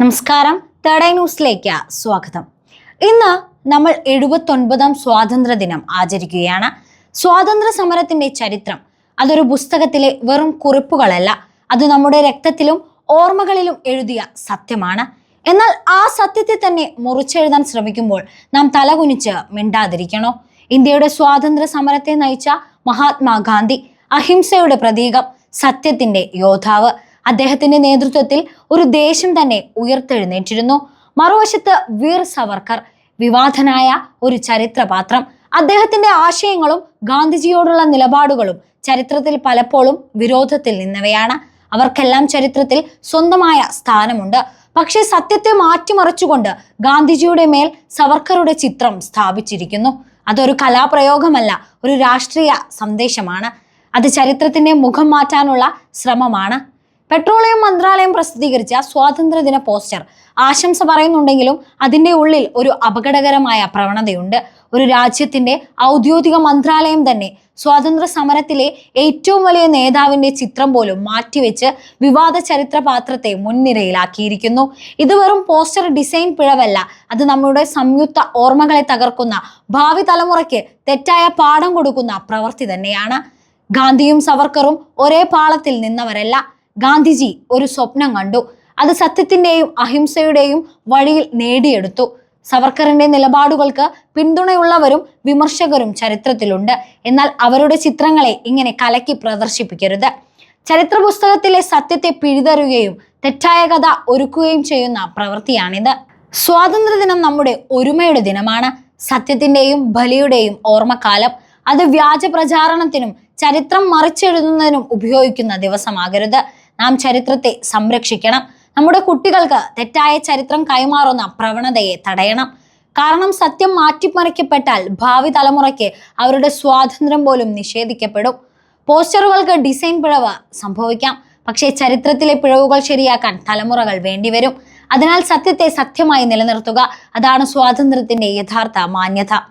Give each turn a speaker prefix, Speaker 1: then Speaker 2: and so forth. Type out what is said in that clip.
Speaker 1: നമസ്കാരം. തേർഡ് ന്യൂസിലേക്ക് സ്വാഗതം. ഇന്ന് നമ്മൾ എഴുപത്തൊൻപതാം സ്വാതന്ത്ര്യ ദിനം ആചരിക്കുകയാണ്. സ്വാതന്ത്ര്യ സമരത്തിന്റെ ചരിത്രം അതൊരു പുസ്തകത്തിലെ വെറും കുറിപ്പുകളല്ല അത് നമ്മുടെ രക്തത്തിലും ഓർമ്മകളിലും എഴുതിയ സത്യമാണ്. എന്നാൽ ആ സത്യത്തെ തന്നെ മുറിച്ചെഴുതാൻ ശ്രമിക്കുമ്പോൾ നാം തലകുനിച്ച് മിണ്ടാതിരിക്കണോ? ഇന്ത്യയുടെ സ്വാതന്ത്ര്യ സമരത്തെ നയിച്ച മഹാത്മാഗാന്ധി അഹിംസയുടെ പ്രതീകം സത്യത്തിന്റെ യോദ്ധാവ്. അദ്ദേഹത്തിന്റെ നേതൃത്വത്തിൽ ഒരു ദേശം തന്നെ ഉയർത്തെഴുന്നേറ്റിരുന്നു. മറുവശത്ത് വീർ സവർക്കർ വിവാദനായ ഒരു ചരിത്രപാത്രം. അദ്ദേഹത്തിന്റെ ആശയങ്ങളും ഗാന്ധിജിയോടുള്ള നിലപാടുകളും ചരിത്രത്തിൽ പലപ്പോഴും വിരോധത്തിൽ നിന്നവയാണ്. അവർക്കെല്ലാം ചരിത്രത്തിൽ സ്വന്തമായ സ്ഥാനമുണ്ട്. പക്ഷേ സത്യത്തെ മാറ്റിമറിച്ചുകൊണ്ട് ഗാന്ധിജിയുടെ മേൽ സവർക്കറുടെ ചിത്രം സ്ഥാപിച്ചിരിക്കുന്നു. അതൊരു കലാപ്രയോഗമല്ല ഒരു രാഷ്ട്രീയ സന്ദേശമാണ്. അത് ചരിത്രത്തിന്റെ മുഖം മാറ്റാനുള്ള ശ്രമമാണ്. പെട്രോളിയം മന്ത്രാലയം പ്രസിദ്ധീകരിച്ച സ്വാതന്ത്ര്യദിന പോസ്റ്റർ. ആശംസ പറയുന്നുണ്ടെങ്കിലും അതിന്റെ ഉള്ളിൽ ഒരു അപകടകരമായ പ്രവണതയുണ്ട്. ഒരു രാജ്യത്തിന്റെ ഔദ്യോഗിക മന്ത്രാലയം തന്നെ സ്വാതന്ത്ര്യ സമരത്തിലെ ഏറ്റവും വലിയ നേതാവിന്റെ ചിത്രം പോലും മാറ്റിവെച്ച് വിവാദ ചരിത്രപാത്രത്തെ മുൻനിരയിലാക്കിയിരിക്കുന്നു. ഇത് വെറും പോസ്റ്റർ ഡിസൈൻ പിഴവല്ല. അത് നമ്മുടെ സംയുക്ത ഓർമ്മകളെ തകർക്കുന്ന ഭാവി തലമുറയ്ക്ക് തെറ്റായ പാഠം കൊടുക്കുന്ന പ്രവൃത്തി തന്നെയാണ്. ഗാന്ധിയും സവർക്കറും ഒരേ പാളത്തിൽ നിന്നവരല്ല. ഗാന്ധിജി ഒരു സ്വപ്നം കണ്ടു. അത് സത്യത്തിന്റെയും അഹിംസയുടെയും വഴിയിൽ നേടിയെടുത്തു. സവർക്കറിന്റെ നിലപാടുകൾക്ക് പിന്തുണയുള്ളവരും വിമർശകരും ചരിത്രത്തിലുണ്ട്. എന്നാൽ അവരുടെ ചിത്രങ്ങളെ ഇങ്ങനെ കലക്കി പ്രദർശിപ്പിക്കരുത്. ചരിത്ര പുസ്തകത്തിലെ സത്യത്തെ പിഴുതറുകയും തെറ്റായ കഥ ഒരുക്കുകയും ചെയ്യുന്ന പ്രവൃത്തിയാണിത്. സ്വാതന്ത്ര്യദിനം നമ്മുടെ ഒരുമയുടെ ദിനമാണ്. സത്യത്തിന്റെയും ബലിയുടെയും ഓർമ്മക്കാലം. അത് വ്യാജ പ്രചാരണത്തിനും ചരിത്രം മറിച്ചെഴുതുന്നതിനും ഉപയോഗിക്കുന്ന ദിവസമാകരുത്. നാം ചരിത്രത്തെ സംരക്ഷിക്കണം. നമ്മുടെ കുട്ടികൾക്ക് തെറ്റായ ചരിത്രം കൈമാറുന്ന പ്രവണതയെ തടയണം. കാരണം സത്യം മാറ്റിമറിക്കപ്പെട്ടാൽ ഭാവി തലമുറയ്ക്ക് അവരുടെ സ്വാതന്ത്ര്യം പോലും നിഷേധിക്കപ്പെടും. പോസ്റ്ററുകൾക്ക് ഡിസൈൻ പിഴവ് സംഭവിക്കാം. പക്ഷേ ചരിത്രത്തിലെ പിഴവുകൾ ശരിയാക്കാൻ തലമുറകൾ വേണ്ടിവരും. അതിനാൽ സത്യത്തെ സത്യമായി നിലനിർത്തുക. അതാണ് സ്വാതന്ത്ര്യത്തിന്റെ യഥാർത്ഥ മാന്യത.